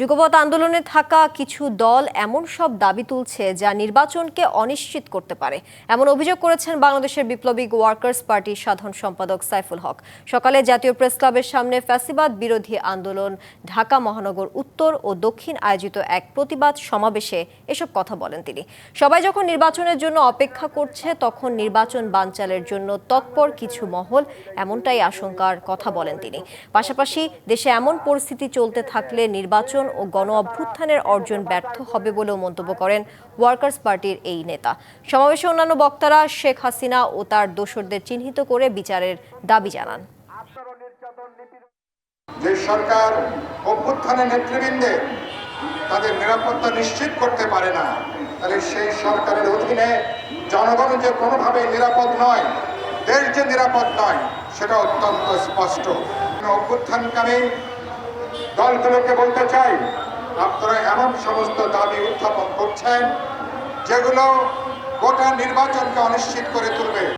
যুগপৎ আন্দোলনে থাকা কিছু দল এমন সব দাবি তুলছে যা নির্বাচনকে অনিশ্চিত করতে পারে। এমন অভিযোগ করেছেন বাংলাদেশের বিপ্লবী ওয়ার্কার্স পার্টির সাধারণ সম্পাদক সাইফুল হক। সকালে জাতীয় প্রেস ক্লাবের সামনে ফ্যাসিবাদ বিরোধী আন্দোলন ঢাকা মহানগর উত্তর ও দক্ষিণ আয়োজিত এক প্রতিবাদ সমাবেশে এসব কথা বলেন তিনি। সবাই যখন নির্বাচনের জন্য অপেক্ষা করছে, তখন নির্বাচন বানচালের জন্য তৎপর কিছু মহল এমনটাই আশঙ্কার কথা বলেন তিনি। পাশাপাশি দেশে এমন পরিস্থিতি চলতে থাকলে নির্বাচন ও গণ অভ্যুত্থানের অর্জন ব্যর্থ হবে বলেও মন্তব্য করেন ওয়ার্কার্স পার্টির এই নেতা। সমাবেশে অন্যান্য বক্তারা শেখ হাসিনা ও তার দোসরদের চিহ্নিত করে বিচারের দাবি জানান। সরকার অভ্যুত্থানের নেতৃবৃন্দে তাদের নিরাপত্তা নিশ্চিত করতে পারে না, তাহলে সেই সরকারের অধীনে জনগণ যে কোনোভাবে নিরাপদ নয়, দেশ যে নিরাপদ নয়, সেটা অত্যন্ত স্পষ্ট। অভ্যুত্থানকামী দলগুলোকে বলতে চাই, আপনারা এমন সমস্ত দাবি উত্থাপন করছেন যেগুলো গোটা নির্বাচনকে অনিশ্চিত করে তুলবে।